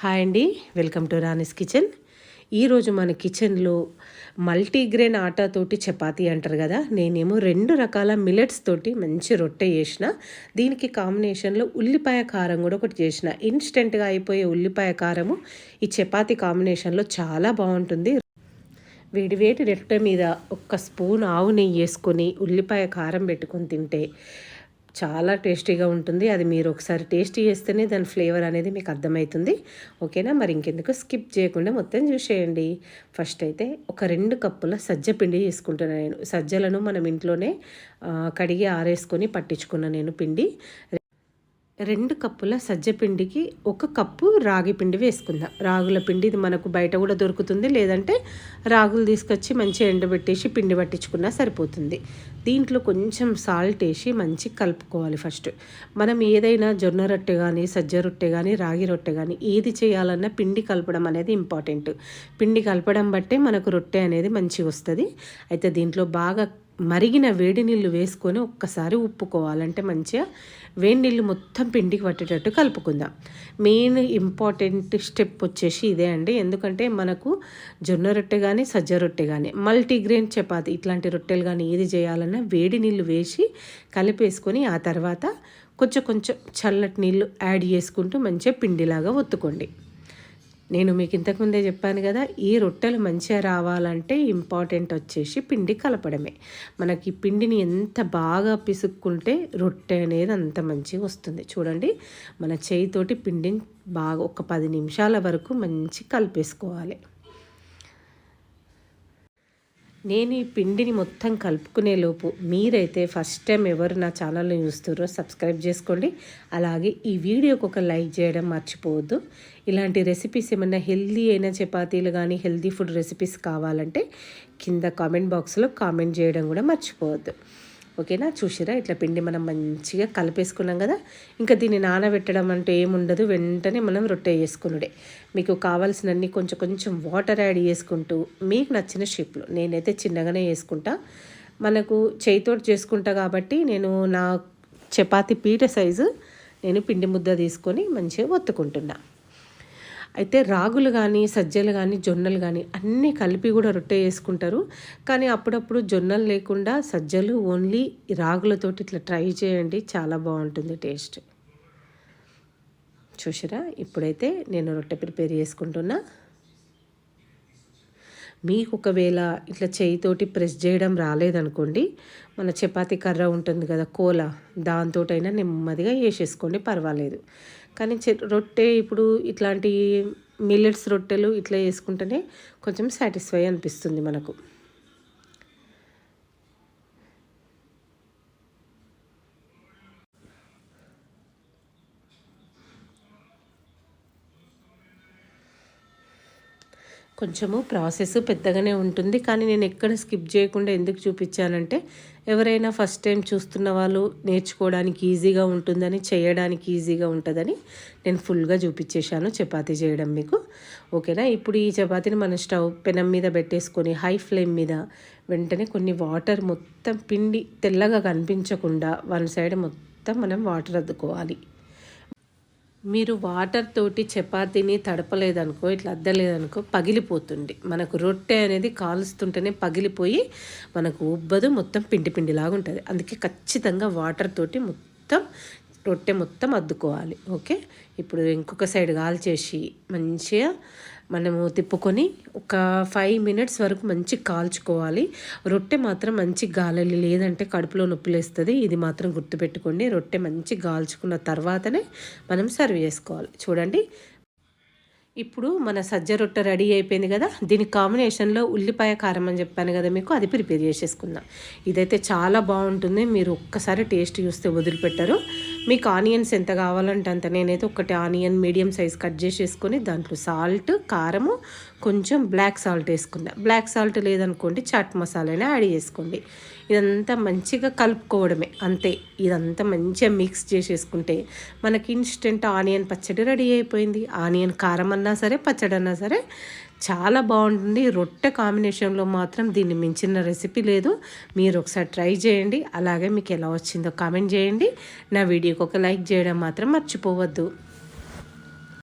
Hi అండి. Welcome to Rani's kitchen. ఈరోజు మన కిచెన్లో మల్టీగ్రెయిన్ ఆటాతోటి చపాతీ అంటారు కదా నేనేమో రెండు రకాల మిలెట్స్ తోటి మంచి రొట్టె చేసిన దీనికి కాంబినేషన్లో ఉల్లిపాయ కారం కూడా ఒకటి చేసిన. ఇన్స్టెంట్గా అయిపోయే ఉల్లిపాయ కారము ఈ చపాతీ కాంబినేషన్లో చాలా బాగుంటుంది. వేడివేడి రొట్టె మీద ఒక్క స్పూన్ ఆవు నెయ్యి వేసుకొని ఉల్లిపాయ కారం పెట్టుకొని తింటే చాలా టేస్టీగా ఉంటుంది. అది మీరు ఒకసారి టేస్టీ చేస్తేనే దాని ఫ్లేవర్ అనేది మీకు అర్థమవుతుంది. ఓకేనా? మరి ఇంకెందుకు స్కిప్ చేయకుండా మొత్తం చూసేయండి. ఫస్ట్ అయితే ఒక రెండు కప్పుల సజ్జ పిండి చేసుకుంటున్నాను నేను. సజ్జలను మనం ఇంట్లోనే కడిగి ఆరేసుకొని పట్టించుకున్న నేను పిండి. రెండు కప్పుల సజ్జపిండికి ఒక కప్పు రాగి పిండి వేసుకుందాం. రాగుల పిండి ఇది మనకు బయట కూడా దొరుకుతుంది. లేదంటే రాగులు తీసుకొచ్చి మంచిగా ఎండబెట్టేసి పిండి పట్టించుకున్నా సరిపోతుంది. దీంట్లో కొంచెం సాల్ట్ వేసి మంచి కలుపుకోవాలి ఫస్ట్. మనం ఏదైనా జొన్న రొట్టె కానీ సజ్జ రొట్టె కానీ రాగి రొట్టె కానీ ఏది చేయాలన్నా పిండి కలపడం అనేది ఇంపార్టెంట్. పిండి కలపడం బట్టే మనకు రొట్టె అనేది మంచిగా వస్తుంది. అయితే దీంట్లో బాగా మరిగిన వేడి నీళ్ళు వేసుకొని ఒక్కసారి ఉప్పుకోవాలంటే మంచిగా వేడి నీళ్ళు మొత్తం పిండికి పట్టేటట్టు కలుపుకుందాం. మెయిన్ ఇంపార్టెంట్ స్టెప్ వచ్చేసి ఇదే అండి. ఎందుకంటే మనకు జొన్న రొట్టె కానీ సజ్జ రొట్టె కానీ మల్టీగ్రెయిన్ చపాతి ఇట్లాంటి రొట్టెలు కానీ ఏది చేయాలన్నా వేడి నీళ్ళు వేసి కలిపేసుకొని ఆ తర్వాత కొంచెం కొంచెం చల్లటి నీళ్ళు యాడ్ చేసుకుంటూ మంచిగా పిండిలాగా ఒత్తుకోండి. నేను మీకు ఇంతకుముందే చెప్పాను కదా ఈ రొట్టెలు మంచిగా రావాలంటే ఇంపార్టెంట్ వచ్చేసి పిండి కలపడమే. మనకి పిండిని ఎంత బాగా పిసుక్కుంటే రొట్టె అనేది అంత మంచిగా వస్తుంది. చూడండి మన చేయితోటి పిండిని బాగా ఒక పది నిమిషాల వరకు మంచి కలిపేసుకోవాలి. నేను ఈ పిండిని మొత్తం కలుపుకునేలోపు మీరైతే ఫస్ట్ టైం ఎవరు నా ఛానల్ని చూస్తారో సబ్స్క్రైబ్ చేసుకోండి. అలాగే ఈ వీడియోకి ఒక లైక్ చేయడం మర్చిపోవద్దు. ఇలాంటి రెసిపీస్ ఏమైనా హెల్దీ అయిన చపాతీలు కానీ హెల్దీ ఫుడ్ రెసిపీస్ కావాలంటే కింద కామెంట్ బాక్స్లో కామెంట్ చేయడం కూడా మర్చిపోవద్దు. ఓకేనా? చూసిరా? ఇట్లా పిండి మనం మంచిగా కలిపేసుకున్నాం కదా? ఇంకా దీన్ని నానబెట్టడం అంటే ఏముండదు. వెంటనే మనం రొట్టె చేసుకునుడే. మీకు కావాల్సినన్ని కొంచెం కొంచెం వాటర్ యాడ్ చేసుకుంటూ మీకు నచ్చిన షేప్లో నేనైతే చిన్నగానే వేసుకుంటా మనకు చేయితోటి చేసుకుంటా కాబట్టి నేను నా చపాతి పీట సైజు నేను పిండి ముద్ద తీసుకొని మంచిగా ఒత్తుకుంటున్నా. అయితే రాగులు కానీ సజ్జలు కానీ జొన్నలు కానీ అన్నీ కలిపి కూడా రొట్టె చేసుకుంటారు. కానీ అప్పుడప్పుడు జొన్నలు లేకుండా సజ్జలు ఓన్లీ రాగులతోటి ఇట్లా ట్రై చేయండి. చాలా బాగుంటుంది టేస్ట్. చూసారా ఇప్పుడైతే నేను రొట్టె ప్రిపేర్ చేసుకుంటున్నా. మీకు ఒకవేళ ఇట్లా చేయితోటి ప్రెస్ చేయడం రాలేదనుకోండి మన చపాతి కర్ర ఉంటుంది కదా కోల దాంతోటైనా నెమ్మదిగా వేసేసుకోండి పర్వాలేదు. కానీ రొట్టె ఇప్పుడు ఇట్లాంటి మిల్లెట్స్ రొట్టెలు ఇట్లా వేసుకుంటేనే కొంచెం సాటిస్ఫై అనిపిస్తుంది మనకు. కొంచెము ప్రాసెస్ పెద్దగానే ఉంటుంది. కానీ నేను ఎక్కడ స్కిప్ చేయకుండా ఎందుకు చూపించానంటే ఎవరైనా ఫస్ట్ టైం చూస్తున్న వాళ్ళు నేర్చుకోవడానికి ఈజీగా ఉంటుందని చేయడానికి ఈజీగా ఉంటుందని నేను ఫుల్గా చూపించేశాను చపాతీ చేయడం మీకు. ఓకేనా? ఇప్పుడు ఈ చపాతీని మన స్టవ్ పెనం మీద పెట్టేసుకొని హై ఫ్లేమ్ మీద వెంటనే కొన్ని వాటర్ మొత్తం పిండి తెల్లగా కనిపించకుండా వన్ సైడ్ మొత్తం మనం వాటర్ అద్దుకోవాలి. మీరు వాటర్ తోటి చపాతీని తడపలేదనుకో ఇట్లా అద్దలేదనుకో పగిలిపోతుంది. మనకు రొట్టె అనేది కాలుస్తుంటేనే పగిలిపోయి మనకు ఉబ్బదు మొత్తం పిండి పిండిలాగా ఉంటుంది. అందుకే ఖచ్చితంగా వాటర్ తోటి మొత్తం రొట్టె మొత్తం అద్దుకోవాలి. ఓకే? ఇప్పుడు ఇంకొక సైడ్ కాల్చేసి మంచిగా మనము తిప్పుకొని ఒక ఫైవ్ మినిట్స్ వరకు మంచి కాల్చుకోవాలి. రొట్టె మాత్రం మంచి గాలాలి లేదంటే కడుపులో నొప్పి లేస్తుంది. ఇది మాత్రం గుర్తుపెట్టుకోండి. రొట్టె మంచి గాల్చుకున్న తర్వాతనే మనం సర్వ్ చేసుకోవాలి. చూడండి. ఇప్పుడు మన సజ్జ రొట్టె రెడీ అయిపోయింది కదా. దీని కాంబినేషన్లో ఉల్లిపాయ కారం అని చెప్పాను కదా మీకు. అది ప్రిపేర్ చేసేసుకుందాం. ఇదైతే చాలా బాగుంటుంది. మీరు ఒక్కసారి టేస్ట్ చూస్తే వదిలిపెట్టరు. మీకు ఆనియన్స్ ఎంత కావాలంటే అంత నేనైతే ఒకటి ఆనియన్ మీడియం సైజ్ కట్ చేసేసుకొని దాంట్లో సాల్ట్ కారము కొంచెం బ్లాక్ సాల్ట్ వేసుకుందాం బ్లాక్ సాల్ట్ లేదనుకోండి చాట్ మసాలానే యాడ్ చేసుకోండి. ఇదంతా మంచిగా కలుపుకోవడమే అంతే. ఇదంతా మంచిగా మిక్స్ చేసేసుకుంటే మనకి ఇన్స్టెంట్ ఆనియన్ పచ్చడి రెడీ అయిపోయింది. ఆనియన్ కారం అన్నా సరే పచ్చడి అన్నా సరే చాలా బాగుంటుంది. రొట్టె కాంబినేషన్లో మాత్రం దీన్ని మించిన రెసిపీ లేదు. మీరు ఒకసారి ట్రై చేయండి. అలాగే మీకు ఎలా వచ్చిందో కామెంట్ చేయండి. నా వీడియోకి ఒక లైక్ చేయడం మాత్రం మర్చిపోవద్దు.